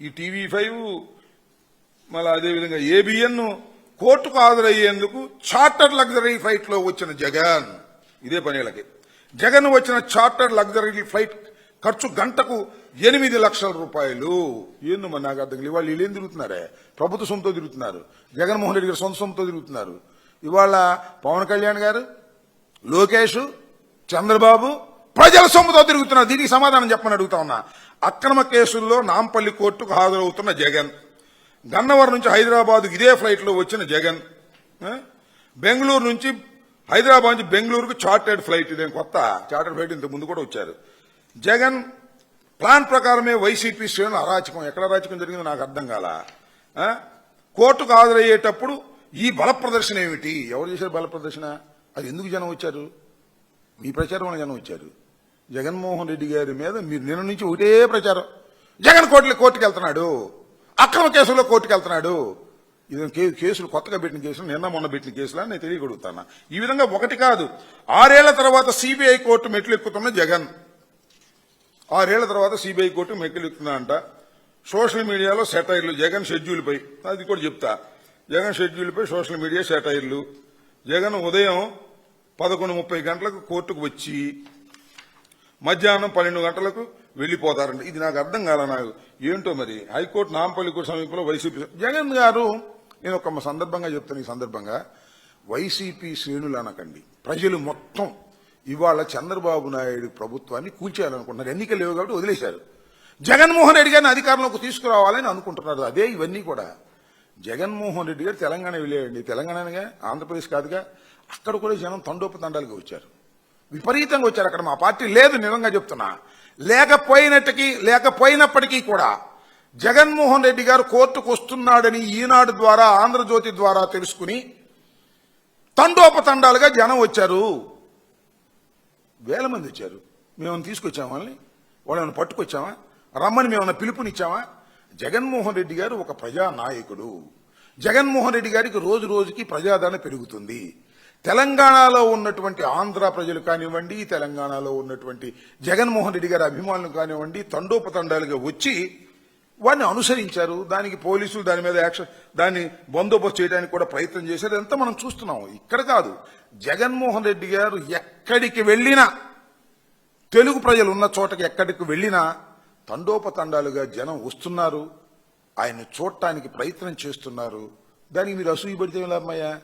ఈ TV five మళ్ళీ అదేవిధంగా ఏబిఎన్ కోర్టుకు హాజరయ్యేందుకు చార్టర్ లగ్జరీ ఫ్లైట్లో వచ్చిన జగన్. ఇదే పనేళ్ళకి. జగన్ వచ్చిన చార్టర్ లగ్జరీ ఫ్లైట్ ఖర్చు గంటకు ఎనిమిది లక్షల రూపాయలు. ఏందో మరి నాకు అర్థం ఇవాళ వీళ్ళు ఏం తిరుగుతున్నారే? ప్రభుత్వ సొంతో తిరుగుతున్నారు. జగన్మోహన్ రెడ్డి గారు సొంత సొమ్ముతో తిరుగుతున్నారు. ఇవాళ పవన్ కళ్యాణ్ గారు లోకేష్ చంద్రబాబు ప్రజల సొమ్ముతో తిరుగుతున్నారు దీనికి సమాధానం చెప్పమని అడుగుతా ఉన్నా. అక్రమ కేసుల్లో నాంపల్లి కోర్టుకు హాజరవుతున్న జగన్. గన్నవరం నుంచి హైదరాబాద్ ఇదే ఫ్లైట్లో వచ్చిన జగన్. బెంగళూరు నుంచి హైదరాబాద్ నుంచి బెంగళూరుకు చార్టెడ్ ఫ్లైట్. ఇదేం కొత్త? చార్టెడ్ ఫ్లైట్ ఇంత ముందు కూడా వచ్చారు. జగన్ ప్లాన్ ప్రకారమే వైసీపీ శ్రేణులు అరాచకం. ఎక్కడ అరాచకం జరిగిందో నాకు అర్థం కాల? కోర్టుకు హాజరయ్యేటప్పుడు ఈ బల ప్రదర్శన ఏమిటి? ఎవరు చేశారు బల ప్రదర్శన అది ఎందుకు జనం వచ్చారు? మీ ప్రచారం వల్ల జనం వచ్చారు. జగన్మోహన్ రెడ్డి గారి మీద మీరు నిన్న నుంచి ఒకటే ప్రచారం. జగన్ కోర్టులో కోర్టుకు వెళ్తున్నాడు. అక్రమ కేసుల్లో కోర్టుకు వెళ్తున్నాడు. ఇది కేసులు కొత్తగా పెట్టిన కేసులు నిన్న మొన్న పెట్టిన కేసులు అని నేను తెలియగలుగుతాను ఈ విధంగా ఒకటి కాదు. ఆరేళ్ళ తర్వాత సిబిఐ కోర్టు మెట్లు ఎక్కుతున్న జగన్. ఆరేళ్ళ తర్వాత సిబిఐ కోర్టు మెట్లు ఎక్కుతుందంట సోషల్ మీడియాలో సెటైర్లు. జగన్ షెడ్యూల్పై అది కూడా చెప్తా. జగన్ షెడ్యూల్పై సోషల్ మీడియా సెటైర్లు. జగన్ ఉదయం పదకొండు ముప్పై గంటలకు కోర్టుకు వచ్చి మధ్యాహ్నం పన్నెండు గంటలకు వెళ్ళిపోతారండి ఇది నాకు అర్థం కాల నాకు. ఏంటో మరి? హైకోర్టు నాంపల్లి సమీపంలో వైసీపీ జగన్ గారు నేను ఒక సందర్భంగా చెప్తాను ఈ సందర్భంగా. వైసీపీ శ్రేణులు అనకండి ప్రజలు మొత్తం ఇవాళ చంద్రబాబు నాయుడు ప్రభుత్వాన్ని కూల్చేయాలనుకుంటున్నారు. ఎన్నికలు లేవు కాబట్టి వదిలేశారు. జగన్మోహన్ రెడ్డి గారిని అధికారంలోకి తీసుకురావాలని అనుకుంటున్నారు. అదే ఇవన్నీ కూడా. జగన్మోహన్ రెడ్డి గారు తెలంగాణ వెళ్ళాడండి. తెలంగాణగా ఆంధ్రప్రదేశ్ కాదుగా అక్కడ కూడా జనం తండోపతండాలుగా వచ్చారు. విపరీతంగా వచ్చారు అక్కడ మా పార్టీ. లేదు నిజంగా చెప్తున్నా. లేకపోయినట్టుకి లేకపోయినప్పటికీ కూడా జగన్మోహన్ రెడ్డి గారు కోర్టుకు వస్తున్నాడని ఈనాడు ద్వారా ఆంధ్రజ్యోతి ద్వారా తెలుసుకుని తండోపతండాలుగా జనం వచ్చారు. వేల మంది వచ్చారు. మేము తీసుకొచ్చామా వాళ్ళని? వాళ్ళని పట్టుకొచ్చామా? రమ్మని మేము పిలుపునిచ్చామా? జగన్మోహన్ రెడ్డి గారు ఒక ప్రజా నాయకుడు జగన్మోహన్ రెడ్డి గారికి రోజు రోజుకి ప్రజాదరణ పెరుగుతుంది. తెలంగాణలో ఉన్నటువంటి ఆంధ్ర ప్రజలు కానివ్వండి తెలంగాణలో ఉన్నటువంటి జగన్మోహన్ రెడ్డి గారి అభిమానులు కానివ్వండి తండోపతండాలుగా వచ్చి వారిని అనుసరించారు. దానికి పోలీసులు దాని మీద యాక్షన్ దాన్ని బందోబస్తు చేయడానికి కూడా ప్రయత్నం చేశారు. ఎంత మనం చూస్తున్నాం. ఇక్కడ కాదు జగన్మోహన్ రెడ్డి గారు ఎక్కడికి వెళ్ళినా తెలుగు ప్రజలు ఉన్న చోటకి ఎక్కడికి వెళ్ళినా తండోపతండాలుగా జనం వస్తున్నారు. ఆయన చూడటానికి ప్రయత్నం చేస్తున్నారు. దానికి మీరు అసూయపడితే ఎలా అమ్మాయ్యా